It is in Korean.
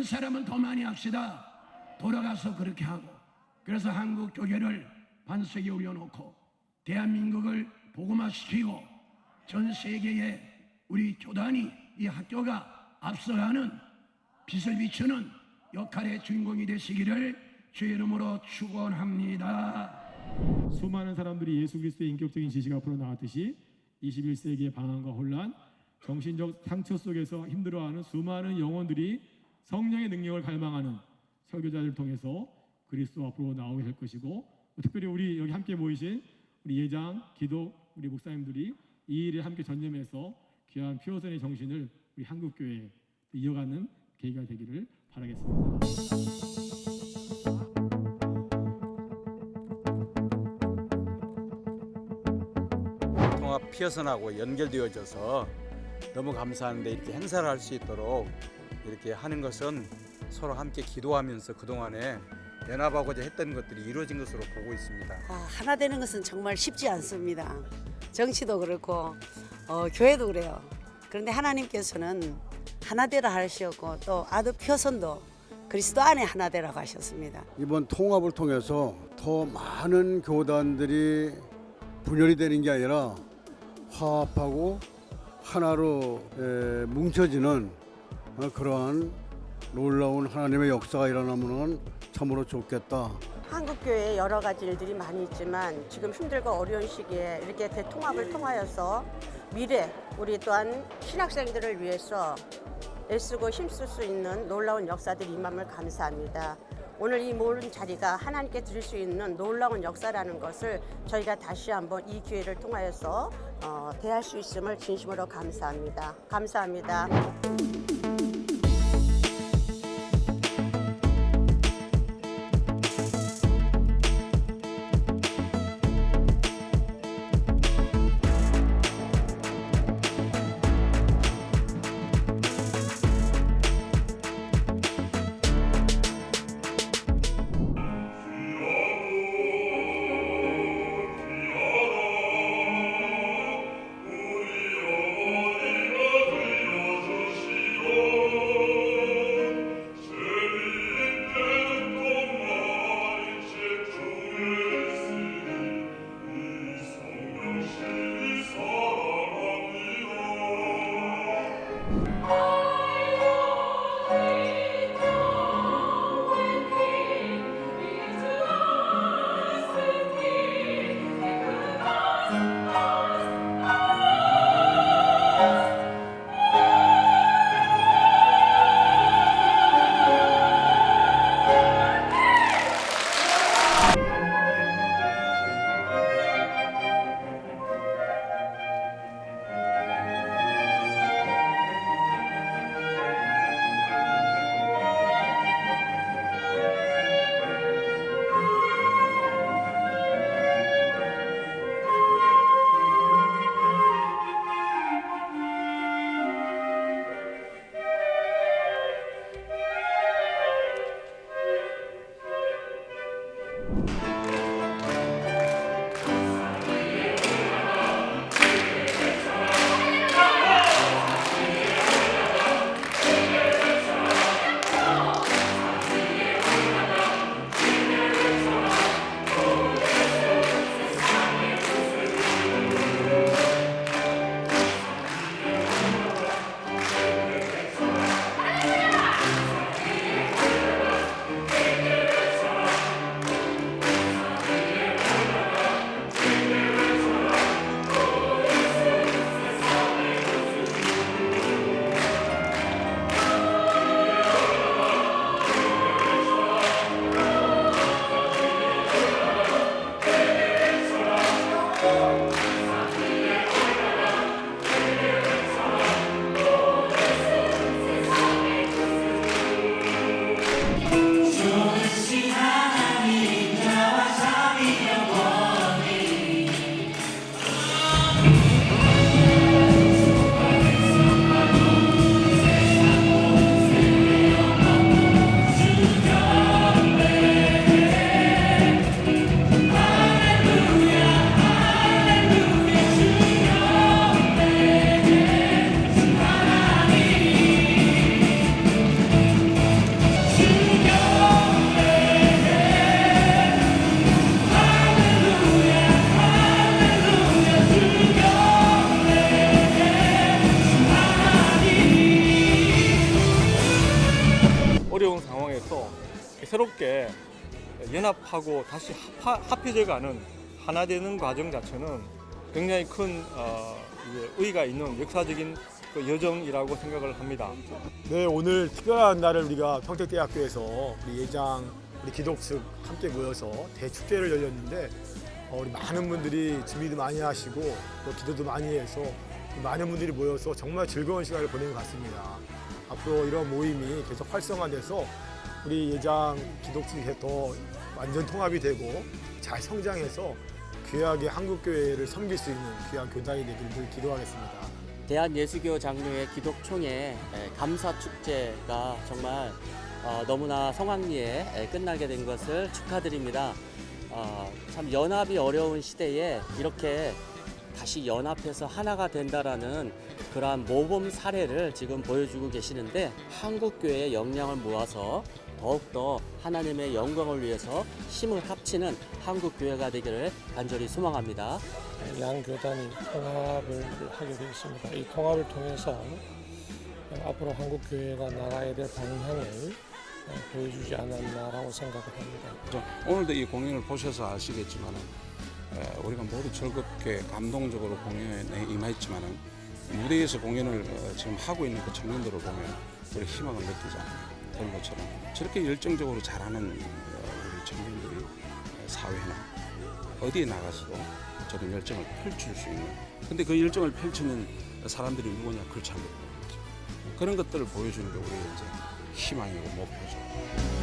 사람은 더 많이 합시다. 돌아가서 그렇게 하고 그래서 한국 교계를 반석에 올려놓고 대한민국을 복음화시키고 전 세계에 우리 교단이 이 학교가 앞서가는 빛을 비추는 역할의 주인공이 되시기를 주의 이름으로 축원합니다. 수많은 사람들이 예수 그리스도의 인격적인 지식 앞으로 나왔듯이 21세기의 방황과 혼란, 정신적 상처 속에서 힘들어하는 수많은 영혼들이 성령의 능력을 갈망하는 설교자들을 통해서 그리스도 앞으로 나오게 될 것이고 특별히 우리 여기 함께 모이신 우리 예장, 기도, 우리 목사님들이 이 일에 함께 전념해서 귀한 피어선의 정신을 우리 한국 교회에 이어가는 계기가 되기를 바라겠습니다. 피어선하고 연결되어져서 너무 감사한데 이렇게 행사를 할 수 있도록 이렇게 하는 것은 서로 함께 기도하면서 그동안에 연합하고자 했던 것들이 이루어진 것으로 보고 있습니다. 아, 하나 되는 것은 정말 쉽지 않습니다. 정치도 그렇고 어, 교회도 그래요. 그런데 하나님께서는 하나 되라 하셨고 또 아드 표선도 그리스도 안에 하나 되라고 하셨습니다. 이번 통합을 통해서 더 많은 교단들이 분열이 되는 게 아니라 화합하고 하나로 에, 뭉쳐지는 어, 그러한 놀라운 하나님의 역사가 일어나면 참으로 좋겠다. 한국교회에 여러 가지 일들이 많이 있지만 지금 힘들고 어려운 시기에 이렇게 대통합을 통하여서 미래 우리 또한 신학생들을 위해서 애쓰고 힘쓸 수 있는 놀라운 역사들이 임함을 감사합니다. 오늘 이 모든 자리가 하나님께 드릴 수 있는 놀라운 역사라는 것을 저희가 다시 한번 이 기회를 통하여서 어, 대할 수 있음을 진심으로 감사합니다. 감사합니다. 새롭게 연합하고 다시 합, 합해져가는 하나 되는 과정 자체는 굉장히 큰 어, 의의가 있는 역사적인 그 여정이라고 생각을 합니다. 네, 오늘 특별한 날을 우리가 평택대학교에서 우리 예장, 우리 기독 측 함께 모여서 대축제를 열렸는데 어, 우리 많은 분들이 준비도 많이 하시고 또 기도도 많이 해서 많은 분들이 모여서 정말 즐거운 시간을 보낸 것 같습니다. 앞으로 이런 모임이 계속 활성화돼서 우리 예장 기독 측이 더 완전 통합이 되고 잘 성장해서 귀하게 한국 교회를 섬길 수 있는 귀한 교단이 되기를 늘 기도하겠습니다. 대한 예수교 장로회 기독총회 에, 감사 축제가 정말 어, 너무나 성황리에 에, 끝나게 된 것을 축하드립니다. 어, 참 연합이 어려운 시대에 이렇게 다시 연합해서 하나가 된다라는 그러한 모범 사례를 지금 보여주고 계시는데 한국 교회의 역량을 모아서 더욱더 하나님의 영광을 위해서 힘을 합치는 한국 교회가 되기를 간절히 소망합니다. 양 교단이 통합을 하게 되었습니다. 이 통합을 통해서 앞으로 한국 교회가 나가야 될 방향을 보여주지 않았나라고 생각을 합니다. 오늘도 이 공연을 보셔서 아시겠지만 우리가 모두 즐겁게 감동적으로 공연에 임했지만 무대에서 공연을 어, 지금 하고 있는 그 청년들을 보면 우리 희망을 느끼지 않아요. 그런 것처럼 저렇게 열정적으로 잘하는 어, 우리 청년들이 사회나 어디에 나가서도 저런 열정을 펼칠 수 있는 근데 그 열정을 펼치는 사람들이 누구냐 거죠. 그런 것들을 보여주는 게 우리의 이제 희망이고 목표죠.